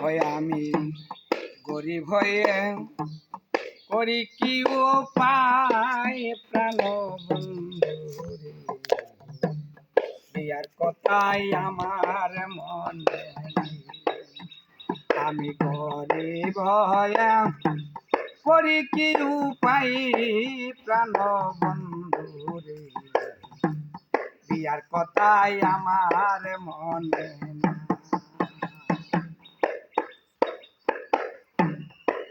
হয় আমি গরিব হয়ে করি কি ও পায় প্রাণ বিয়ার কথাই আমার মনে। আমি গরিব হয়ে করি কি উপায় প্রাণ বন্ধুরে বিয়ার কথাই আমার মনে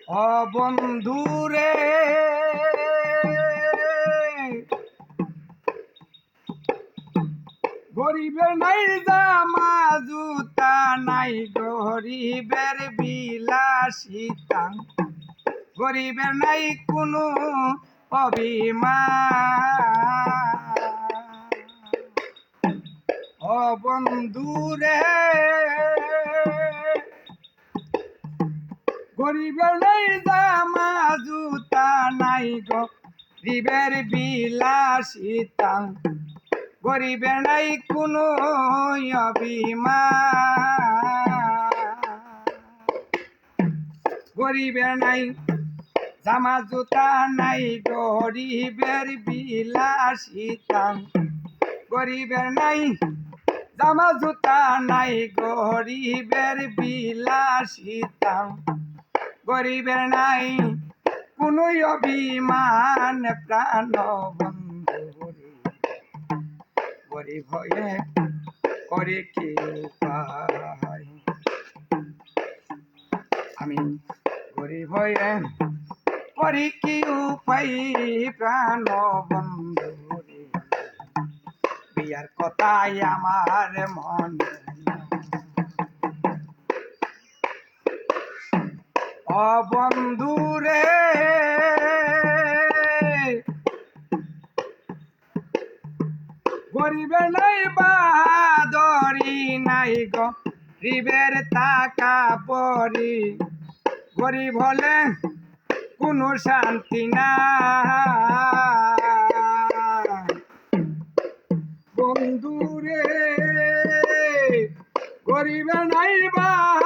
না ও বন্ধুরে গরিবের নাই জামা, জুতা নাই, গরিবের বিলাসিতা গরিবের নাই কোনো অভিমান। ও গরিবের নাই জামা, জুতা নাই গো। গরিবের বিলাসিতা, গরিবের নাই কোনো অভিমান। গরিবের নাই জামা, জুতা নাই গরিবের বিলাসিতা। গরিবের নাই জামা, জুতা নাই গরিবের বিলাসিতা। গরিবের নাই। কোনো অভিমান, প্রাণ বন্ধু গরিব হয়ে করে কি আমি গরিব হয়ে করি কি উপায়? প্রাণ বন্ধু বিয়ার কথাই আমার মনে ও বন্ধু রে গরিবে নাই বাদরি নাই গরিবের টাকা পরি। গরিব হলে কোনো শান্তি না বন্ধুরে, গরিবে নাই বাদরি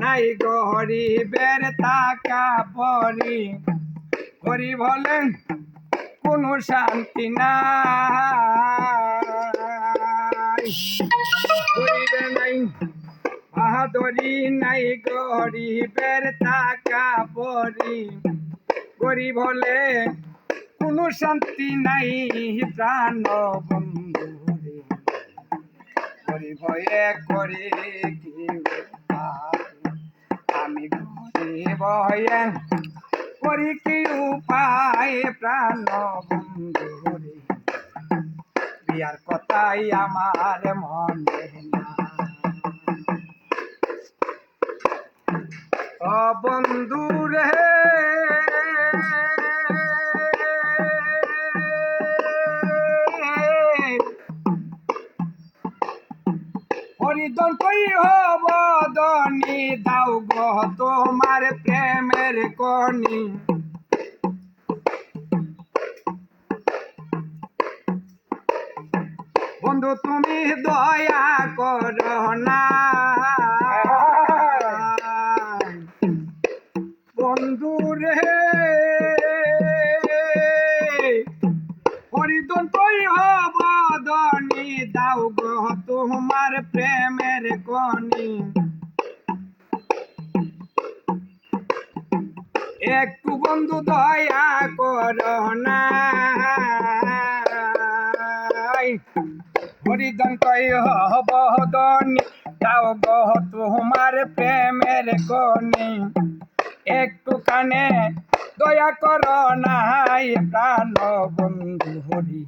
নাই গরিবের তাকা পরি। গরিব হলে কোনো শান্তি নাই। গরিবে নাই, বাহাদুরি নাই গরিবের টাকা পরি। গরিব হলে কোনো শান্তি নাই প্রাণ বন্ধু রে গরিব হয়ে করে কি হয়ে করি কি উপায় প্রাণ বন্ধু রে বিয়ার কথাই আমার মনে ও বন্ধু রে কই হব দনি দাও গো তোমার প্রেমের কনি বন্ধু তুমি দয়া করো না। একটু বন্ধু দয়া করো না। হরিদন কই হব দনি দাও গো তোমার প্রেমের কনি একটু কানে দয়া করো নাই প্রাণ বন্ধু হরি।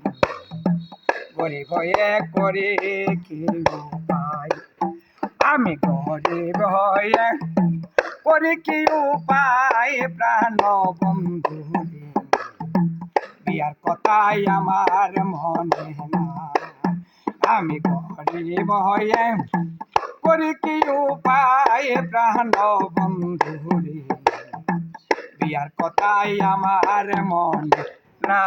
গরিব হয়ে করে কি উপায় আমি গরিব হয়ে করে কি উপায় প্রাণ বন্ধু। বিয়ার কথাই আমার মনে না আমি গরিব হয়ে করি কি উপায় প্রাণ বন্ধু বিয়ার কথাই আমার মনে না